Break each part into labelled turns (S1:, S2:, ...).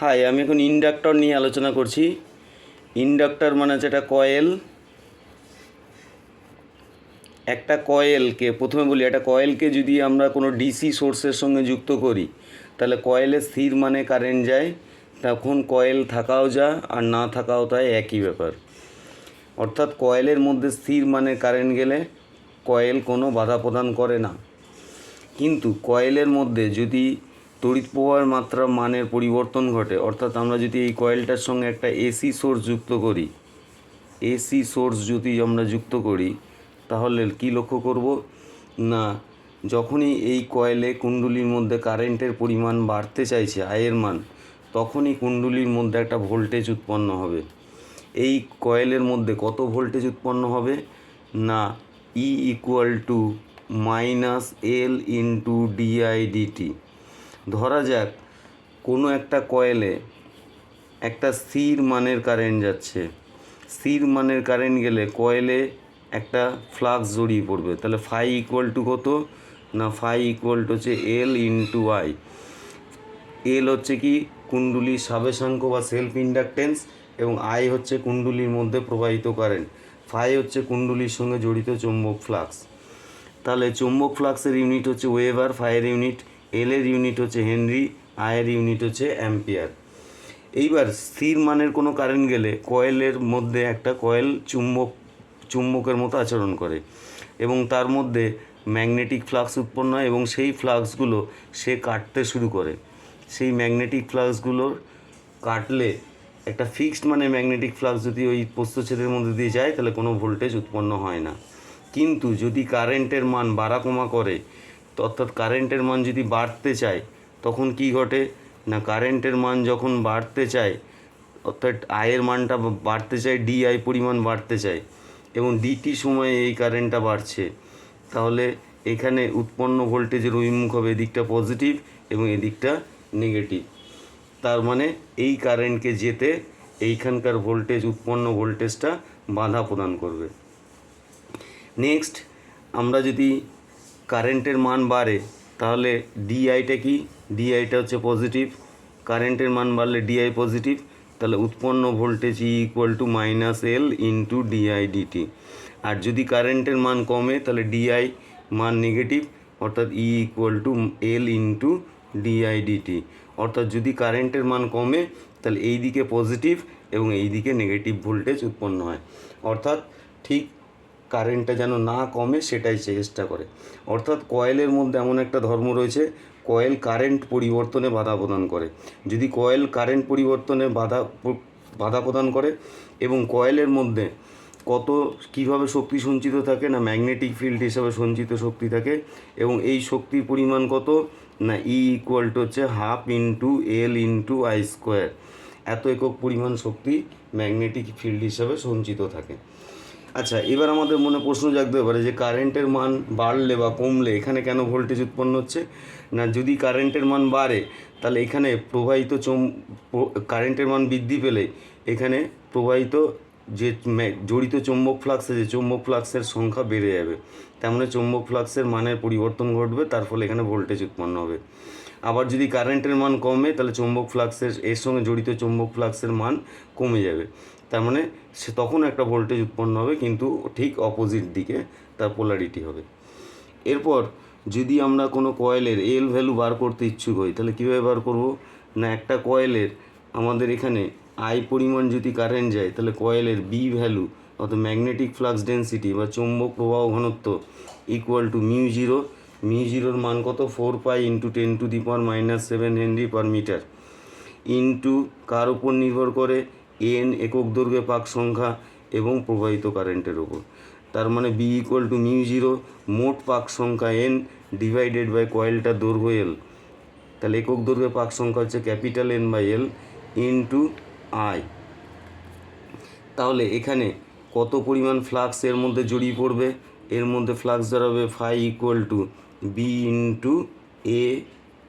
S1: High আমি এখন inductor নিয়ে আলোচনা করছি। ইন্ডাক্টর মানে একটা কয়েল। একটা কয়েলকে, প্রথমে বলি, একটা কয়েলকে যদি আমরা কোনো ডিসি সোর্সের সঙ্গে যুক্ত করি, তাহলে কয়েলে স্থির মানে কারেন্ট যায়, তখন কয়েল থাকাও যা আর না থাকাও তাই একই ব্যাপার। অর্থাৎ কয়েলের মধ্যে স্থির মানে কারেন্ট গেলে কয়েল কোনো বাধা প্রদান করে না। কিন্তু কয়েলের মধ্যে যদি তড়িৎ প্রবাহের মাত্রা মানের পরিবর্তন ঘটে। অর্থাৎ আমরা যদি এই কয়েলটার সঙ্গে একটা এসি সোর্স যুক্ত করি, এসি সোর্স যদি আমরা যুক্ত করি, তাহলে কি লক্ষ্য করব? না, যখনই এই কয়েলে কুণ্ডুলির মধ্যে কারেন্টের পরিমাণ বাড়তে চাইছে, আয়ের মান, তখনই কুণ্ডুলির মধ্যে একটা ভোল্টেজ উৎপন্ন হবে। এই কয়েলের মধ্যে কত ভোল্টেজ উৎপন্ন হবে? না E equal to minus L into D I D T ধরা যাক, কোনো একটা কয়েলে একটা স্থির মানের কারেন্ট যাচ্ছে। স্থির মানের কারেন্ট গেলে কয়েলে একটা ফ্লাক্স জড়িয়ে পড়বে। তাহলে ফাই ইকুয়াল টু কত? না, ফাই ইকুয়াল টু হচ্ছে এল ইন্টু আই এল হচ্ছে কি? কুণ্ডলীর সাবেশাঙ্ক বা সেলফ ইন্ডাকটেন্স এবং আই হচ্ছে কুণ্ডলীর মধ্যে প্রবাহিত কারেন্ট। ফাই হচ্ছে কুণ্ডলীর সঙ্গে জড়িত চৌম্বক ফ্লাক্স। তাহলে চৌম্বক ফ্লাক্সের ইউনিট হচ্ছে ওয়েভার ফায়ার ইউনিট এল এর ইউনিট হচ্ছে হেনরি আয়ের ইউনিট হচ্ছে অ্যাম্পিয়ার। এইবার স্থির মানের কোনো কারেন্ট গেলে কয়েলের মধ্যে একটা কয়েল চুম্বক, চুম্বকের মতো আচরণ করে এবং তার মধ্যে ম্যাগনেটিক ফ্লাক্স উৎপন্ন হয় এবং সেই ফ্লাক্সগুলো সে কাটতে শুরু করে। সেই ম্যাগনেটিক ফ্লাক্সগুলোর কাটলে একটা ফিক্সড মানে ম্যাগনেটিক ফ্লাক্স যদি ওই প্রস্থচ্ছেদের মধ্যে দিয়ে যায়, তাহলে কোনো ভোল্টেজ উৎপন্ন হয় না। কিন্তু যদি কারেন্টের মান বাড়া কমা করে অর্থাৎ কারেন্টের মান যদি বাড়তে চায়, তখন কি ঘটে? না, কারেন্টের মান যখন বাড়তে চায়, অর্থাৎ আয়ের মানটা বাড়তে চায়, ডি ডিআই পরিমাণ বাড়তে চায়, এবং ডিটি সময়ে এই কারেন্টটা বাড়ছে, তাহলে এখানে উৎপন্ন ভোল্টেজের অভিমুখ হবে এদিকটা পজিটিভ এবং এদিকটা নেগেটিভ। তার মানে এই কারেন্টকে যেতে এইখানকার ভোল্টেজ, উৎপন্ন ভোল্টেজটা বাধা প্রদান করবে। নেক্সট, আমরা যদি কারেন্টের মান বাড়ে, তাহলে ডিআইটা কি? ডিআইটা হচ্ছে পজিটিভ কারেন্টের মান বাড়লে ডিআই পজিটিভ তাহলে উৎপন্ন voltage E equal to minus L into D I D T আর যদি কারেন্টের মান কমে, তাহলে ডিআই মান নেগেটিভ অর্থাৎ E equal to L into D I D T অর্থাৎ যদি কারেন্টের মান কমে, তাহলে এই দিকে পজিটিভ এবং এই দিকে নেগেটিভ ভোল্টেজ উৎপন্ন হয়। অর্থাৎ ঠিক কারেন্টটা যেন না কমে সেটাই চেষ্টা করে। অর্থাৎ কয়েলের মধ্যে এমন একটা ধর্ম রয়েছে, কয়েল কারেন্ট পরিবর্তনে বাধা প্রদান করে। যদি কয়েল কারেন্ট পরিবর্তনে বাধা বাধা প্রদান করে এবং কয়েলের মধ্যে কত কীভাবে শক্তি সঞ্চিত থাকে না ম্যাগনেটিক ফিল্ড হিসাবে সঞ্চিত শক্তি থাকে এবং এই শক্তির পরিমাণ কত না ই ইকুয়াল টু হচ্ছে half into L into I square এত একক পরিমাণ শক্তি ম্যাগনেটিক ফিল্ড হিসাবে সঞ্চিত থাকে। আচ্ছা এবার আমাদের মনে প্রশ্ন জাগতে পারে যে কারেন্টের মান বাড়লে বা কমলে এখানে কেন ভোল্টেজ উৎপন্ন হচ্ছে? না, যদি কারেন্টের মান বাড়ে, তাহলে এখানে প্রবাহিত চম কারেন্টের মান বৃদ্ধি পেলে এখানে প্রবাহিত যে জড়িত চৌম্বক ফ্লাক্স আছে, চৌম্বক ফ্লাক্সের সংখ্যা বেড়ে যাবে। তেমন চৌম্বক ফ্লাক্সের মানের পরিবর্তন ঘটবে, তার ফলে এখানে ভোল্টেজ উৎপন্ন হবে। আবার যদি কারেন্টের মান কমে, তাহলে চৌম্বক ফ্লাক্সের, এর সঙ্গে জড়িত চৌম্বক ফ্লাক্সের মান কমে যাবে। তার মানে সে তখন একটা ভোল্টেজ উৎপন্ন হবে, কিন্তু ঠিক অপোজিট দিকে তার পোলারিটি হবে। এরপর যদি আমরা কোনো কয়েলের এল ভ্যালু বার করতে ইচ্ছুক হই, তাহলে কীভাবে বার করব? না, একটা কয়েলের আমাদের এখানে আই পরিমাণ যদি কারেন্ট যায়, তাহলে কয়েলের বি ভ্যালু অর্থাৎ ম্যাগনেটিক ফ্লাক্স ডেন্সিটি বা চৌম্বক প্রবাহ ঘনত্ব equal to mu zero mu জিরোর মান কত? Four pi into ten to the power minus seven henry per metre into কার উপর নির্ভর করে? এন একক দৈর্ঘ্যে পাক সংখ্যা এবং প্রবাহিত কারেন্টের ওপর তার মানে B equal to mu zero মোট পাক সংখ্যা এন ডিভাইডেড বাই কয়েলটার দৈর্ঘ্য এল তাহলে একক দৈর্ঘ্যে পাক সংখ্যা হচ্ছে capital N by L into I তাহলে এখানে কত পরিমাণ ফ্লাক্স এর মধ্যে জড়িয়ে পড়বে? এর মধ্যে ফ্লাক্স দাঁড়াবে phi equal to B into A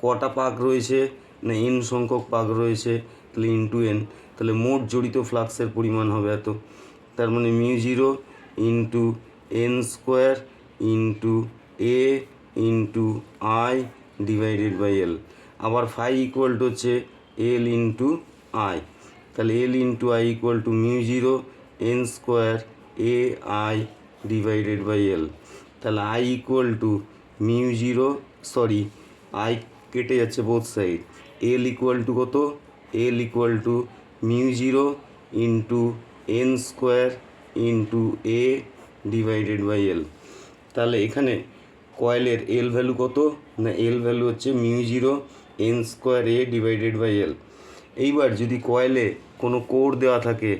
S1: কটা পাক রয়েছে? না এন সংখ্যক পাক রয়েছে, তাহলে ইন্টু এন তাহলে মোট জড়িত ফ্লাক্সের পরিমাণ হবে এত। তার মানে mu zero into N square into A into I divided by L. আবার ফাই ইকুয়াল টু হচ্ছে এল ইন্টু আই। তাহলে L into I equal to mu zero N square A I divided by L. তাহলে I equal to mu zero, sorry, I কেটে যাচ্ছে both side. L equal to কত? L equal to mu zero into N square into A divided by L. তাহলে এখানে কয়েলের L value কত? না, L value হচ্ছে mu zero N square A divided by L. এইবার যদি কয়েলে কোনো কোর দেওয়া থাকে,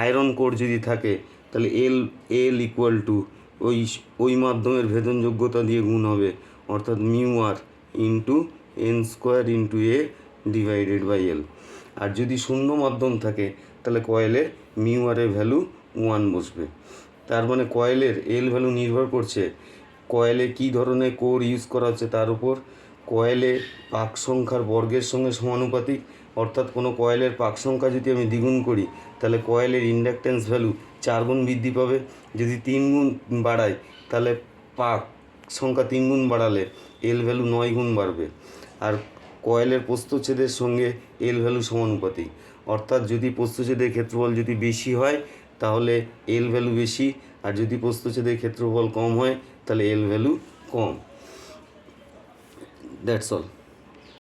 S1: আয়রন কোর যদি থাকে, তাহলে এল এল ইকুয়াল টু ওই ওই মাধ্যমের ভেদনযোগ্যতা দিয়ে গুণ হবে। অর্থাৎ mu R into N square into A divided by L. আর যদি শূন্য মাধ্যম থাকে, তাহলে কয়েলের মিউ আরের ভ্যালু ওয়ান বসবে। তার মানে কয়েলের এল ভ্যালু নির্ভর করছে কয়েলে কী ধরনের কোর ইউজ করা হচ্ছে তার উপর। কয়েলে পাক সংখ্যার বর্গের সঙ্গে সমানুপাতিক, অর্থাৎ কোনো কয়েলের পাক সংখ্যা যদি আমি দ্বিগুণ করি, তাহলে কয়েলের ইন্ডাকটেন্স ভ্যালু চার গুণ বৃদ্ধি পাবে। যদি তিন গুণ বাড়াই তাহলে পাক সংখ্যা তিন গুণ বাড়ালে এল ভ্যালু নয় গুণ বাড়বে। আর কয়েলের প্রস্তুচ্ছেদের সঙ্গে এল ভ্যালু সমানুপাতিক। অর্থাৎ যদি প্রস্তুচ্ছেদের ক্ষেত্রফল যদি বেশি হয়, তাহলে এল ভ্যালু বেশি, আর যদি প্রস্তুচ্ছেদের ক্ষেত্রফল কম হয়, তাহলে L value com. That's all